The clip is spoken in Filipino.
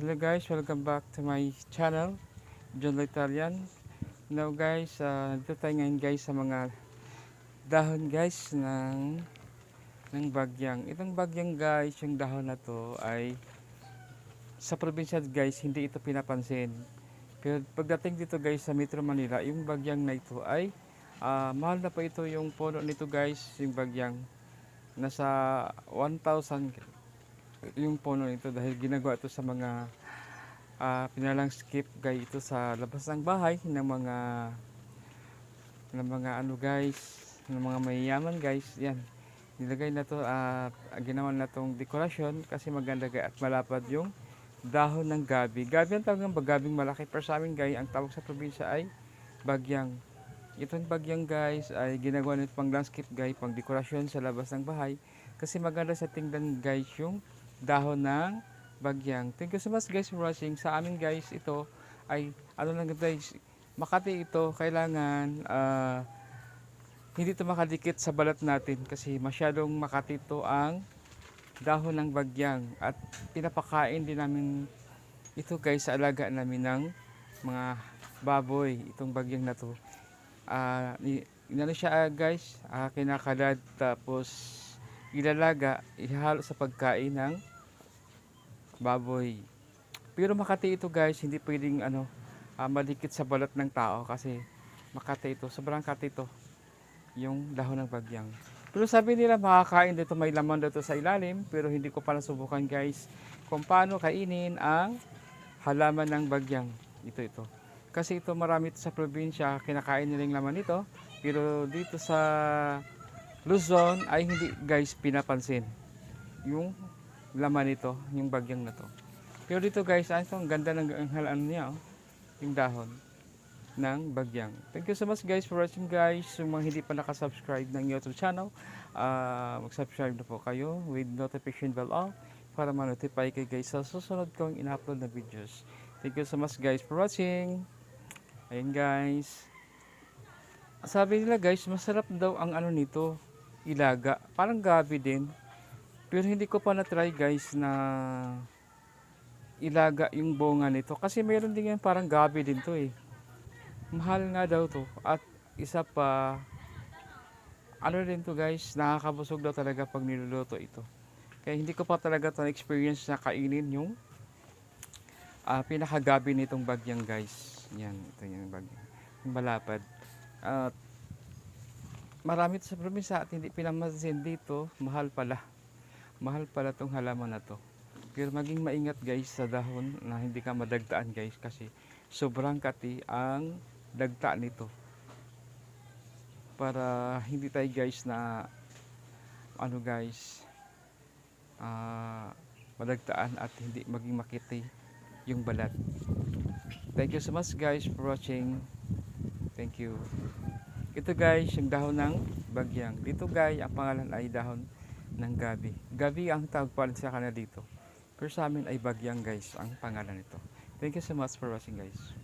Hello guys, welcome back to my channel, John Italian. Now guys, uh, dito tayo ngayon guys sa mga dahon guys ng ng bagyang. Itong bagyang guys, yung dahon na to ay sa probinsya guys, hindi ito pinapansin. Pero pagdating dito guys sa Metro Manila, yung bagyang na ito ay ah, mahal na pa ito yung puno nito guys, yung bagyang. Nasa 1,000 yung puno nito dahil ginagawa ito sa mga ah, pinalang skip guys ito sa labas ng bahay ng mga ng mga ano guys ng mga mayayaman guys yan. Nilagay na to at ginawa na tong dekorasyon kasi maganda guys at malapad yung dahon ng gabi. Gabi ang tawag ng gabing malaki pero sa amin guys ang tawag sa probinsya ay bagyang. Itong bagyang guys ay ginagawa nito pang landscape guys pang dekorasyon sa labas ng bahay kasi maganda sa tingnan guys yung dahon ng bagyang. Thank you so much guys for watching. Sa amin guys, ito ay ano lang guys, Makati ito kailangan ah, hindi ito makadikit sa balat natin kasi masyadong makati ito ang dahon ng bagyang at pinapakain din namin ito guys sa alaga namin ng mga baboy itong bagyang na to ni inano siya guys ah, kinakalad tapos ilalaga ihalo sa pagkain ng baboy. Pero makati ito guys. Hindi pwedeng ano ah, madikit sa balat ng tao kasi makati ito. Sobrang kati ito yung dahon ng bagyang. Pero sabi nila makakain dito may laman dito sa ilalim pero hindi ko pa nasubukan guys kung paano kainin ang halaman ng bagyang. Ito ito. Kasi ito marami ito sa probinsya kinakain nila yung laman nito pero dito sa Luzon ay hindi guys pinapansin yung laman nito yung bagyang na to pero dito guys ano ang ganda ng ang halaan niya oh, yung dahon ng bagyang. Thank you so much guys for watching guys. Yung mga hindi pa nakasubscribe ng YouTube channel, ah, mag-subscribe na po kayo with notification bell on para ma-notify kayo guys sa susunod kong in-upload na videos. Thank you so much guys for watching. Ayan guys. Sabi nila guys, masarap daw ang ano nito, ilaga. Parang gabi din. Pero hindi ko pa na-try guys na ilaga yung bunga nito. Kasi meron din yan parang gabi din to eh. Mahal nga daw to. At isa pa ano rin to guys nakakabusog daw talaga pag niluluto ito. Kaya hindi ko pa talaga to experience na kainin yung ah, pinakagabi nitong bagyang guys. Yan ito yung bagyang yung malapad. At marami to sa probinsya at hindi pinamasin dito. Mahal pala mahal pala tong halaman na to. Pero maging maingat guys sa dahon na hindi ka madagtaan guys kasi sobrang kati ang dagta nito. Para hindi tayo guys na ano guys ah madagtaan at hindi maging makiti yung balat. Thank you so much guys for watching. Thank you. Ito guys yung dahon ng bagyang. Dito guys ang pangalan ay dahon ng gabi. Gabi ang tawag pa rin sa kanila dito. Pero sa amin ay bagyang guys ang pangalan nito. Thank you so much for watching guys